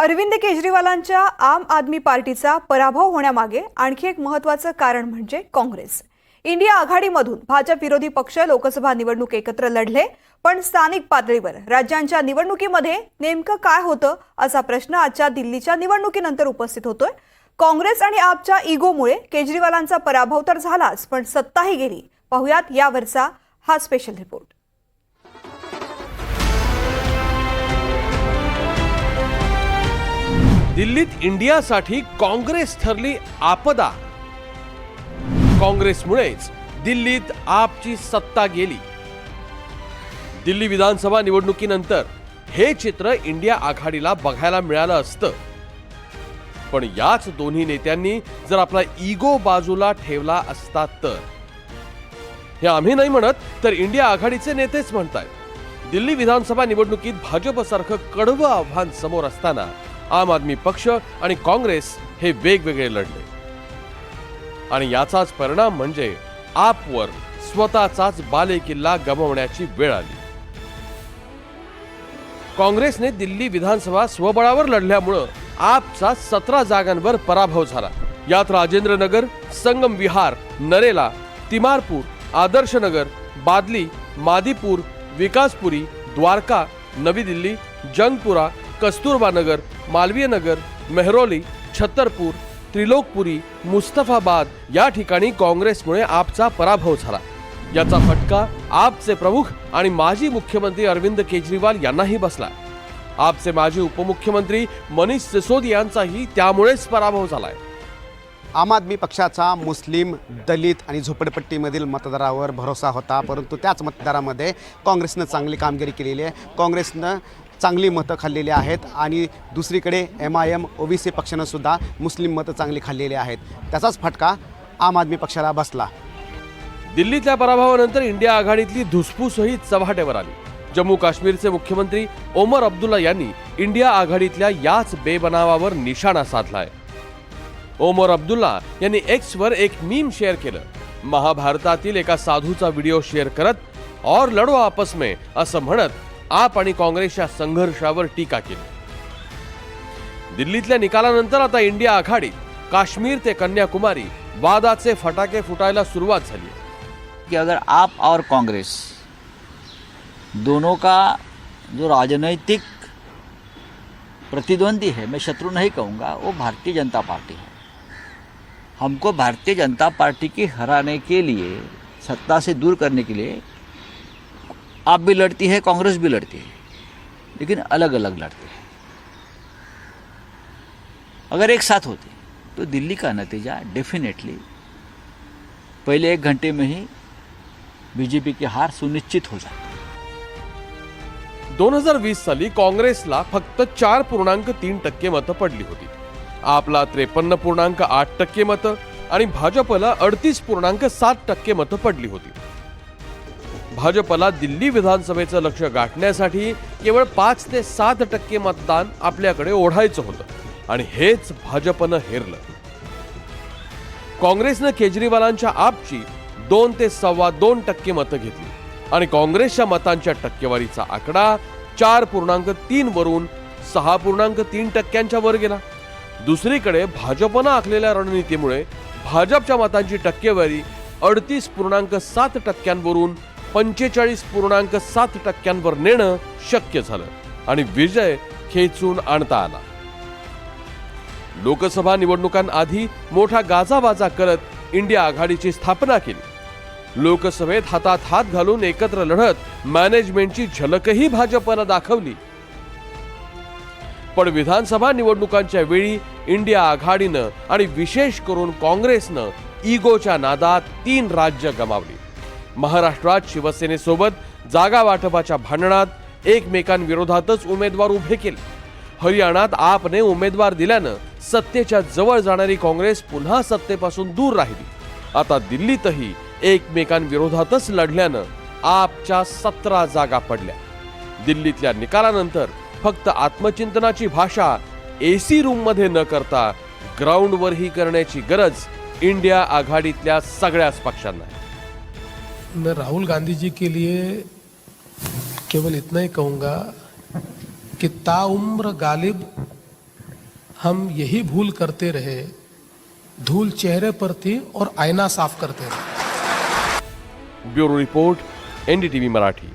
अरविंद केजरीवालांच्या आम आदमी पार्टीचा पराभव होण्यामागे आणखी एक महत्वाचं कारण म्हणजे काँग्रेस. इंडिया आघाडीमधून भाजप विरोधी पक्ष लोकसभा निवडणूक एकत्र लढले पण स्थानिक पातळीवर राज्यांच्या निवडणुकीमध्ये नेमकं काय होतं असा प्रश्न आजच्या दिल्लीच्या निवडणुकीनंतर उपस्थित होतोय. काँग्रेस आणि आपच्या इगोमुळे केजरीवालांचा पराभव तर झालाच पण सत्ताही गेली. पाहुयात यावरचा हा स्पेशल रिपोर्ट दिल्लीत इंडियासाठी काँग्रेस ठरली आपदा. काँग्रेसमुळेच दिल्लीत आपची सत्ता गेली. दिल्ली विधानसभा निवडणुकीनंतर हे चित्र इंडिया आघाडीला बघायला मिळालं असतं. पण याच दोन्ही नेत्यांनी जर आपला इगो बाजूला ठेवला असता तर. हे आम्ही नाही म्हणत तर इंडिया आघाडीचे नेतेच म्हणतायत. दिल्ली विधानसभा निवडणुकीत भाजपसारखं कडवं आव्हान समोर असताना आम आदमी पक्ष आणि काँग्रेस हे वेगवेगळे लढले. आणि याचाच परिणाम म्हणजे आपवर स्वतःचाच बालेकिल्ला गमावण्याची वेळ आली. काँग्रेसने दिल्ली विधानसभा स्वबळावर लढल्यामुळं आपचा सतरा जागांवर पराभव झाला. यात राजेंद्र नगर संगम विहार नरेला तिमारपूर आदर्शनगर बादली मादीपूर विकासपुरी द्वारका नवी दिल्ली जंगपुरा कस्तुरबा नगर मालवीय नगर मेहरोली छत्तरपूर त्रिलोकपुरी मुस्तफाबाद या ठिकाणी काँग्रेसमुळे आपचा पराभव झाला. याचा फटका आपचे प्रमुख आणि माजी मुख्यमंत्री अरविंद केजरीवाल यांनाही बसला. आपचे माजी उपमुख्यमंत्री मनीष सिसोदिया यांचाही त्यामुळेच पराभव झालाय. आम आदमी पक्षाचा मुस्लिम दलित आणि झोपडपट्टीमधील मतदारावर भरोसा होता परंतु त्याच मतदारामध्ये काँग्रेसनं चांगली कामगिरी केलेली आहे. काँग्रेसनं चांगली मतं खाल्लेली आहेत आणि दुसरीकडे M I M O B C पक्षानंसुद्धा मुस्लिम मतं चांगली खाल्लेली आहेत. त्याचाच फटका आम आदमी पक्षाला बसला. दिल्लीतल्या पराभवानंतर इंडिया आघाडीतली धुसफूसही चव्हाट्यावर आली. जम्मू काश्मीरचे मुख्यमंत्री ओमर अब्दुल्ला यांनी इंडिया आघाडीतल्या याच बेबनावावर निशाणा साधलाय. ओमर अब्दुल्ला यांनी एक्स वर एक मीम शेअर केलं. महाभारतातील एका साधूचा व्हिडिओ शेअर करत और लढो आपस में असं म्हणत आप आणि काँग्रेसच्या संघर्षावर टीका केली. दिल्लीतल्या निकालानंतर आता इंडिया आघाडीत काश्मीर ते कन्याकुमारी वादाचे फटाके फुटायला सुरुवात झाली कि अगर आप और कांग्रेस दोनों का जो राजनैतिक प्रतिद्वंदी है मैं शत्रु नहीं कहूँगा वो भारतीय जनता पार्टी है। हमको भारतीय जनता पार्टी की हराने के लिए सत्ता से दूर करने के लिए आप भी लड़ती है कांग्रेस भी लड़ती है लेकिन अलग अलग लड़ते हैं। अगर एक साथ होते तो दिल्ली का नतीजा डेफिनेटली पहले एक घंटे में ही बीजेपी की हार सुनिश्चित हो जाती। दोन हजार वीस साली काँग्रेसला फक्त चार पूर्णांक तीन टक्के मतं पडली होती। आपला त्रेपन्न पूर्णांक आठ टक्के मतं आणि भाजपला अडतीस पूर्णांक सात टक्के मतं पडली होती। भाजपला दिल्ली विधानसभेचं लक्ष गाठण्यासाठी केवळ पाच ते सात टक्के मतदान आपल्याकडे ओढायचं होतं. आणि हेच भाजपनं हेरलं. काँग्रेसनं केजरीवालांच्या आपची दोन ते सव्वा दोन टक्के मतं घेतली. आणि काँग्रेसच्या मतांच्या टक्केवारीचा आकडा चार पूर्णांक तीन वरून सहा पूर्णांक तीन टक्क्यांच्या वर गेला. दुसरीकडे भाजपनं आखलेल्या रणनीतीमुळे भाजपच्या मतांची टक्केवारी अडतीस पूर्णांक सात टक्क्यांवरून पंचेचाळीस पूर्णांक सात टक्क्यांवर नेणं शक्य झालं आणि विजय खेचून आणता आला. लोकसभा निवडणुकांआधी मोठा गाजाबाजा करत इंडिया आघाडीची स्थापना केली. लोकसभेत हातात हात घालून एकत्र लढत मॅनेजमेंटची झलकही भाजपनं दाखवली. पण विधानसभा निवडणुकांच्या वेळी इंडिया आघाडीनं आणि विशेष करून काँग्रेसनं इगोच्या नादात तीन राज्य गमावली. महाराष्ट्रात शिवसेनेसोबत जागा वाटपाच्या भांडणात एकमेकांविरोधातच उमेदवार उभे केले. हरियाणात आपने उमेदवार दिल्यानं सत्तेच्या जवळ जाणारी काँग्रेस पुन्हा सत्तेपासून दूर राहिली. आता दिल्लीतही एकमेकांविरोधातच लढल्यानं आपच्या सतरा जागा पडल्या. दिल्लीतल्या निकालानंतर फक्त आत्मचिंतनाची भाषा एसी रूममध्ये न करता ग्राउंडवरही करण्याची गरज इंडिया आघाडीतल्या सगळ्याच पक्षांना आहे. मैं राहुल गांधी जी के लिए केवल इतना ही कहूँगा कि ताउम्र गालिब हम यही भूल करते रहे, धूल चेहरे पर थी और आईना साफ़ करते रहे। Bureau report, NDTV Marathi.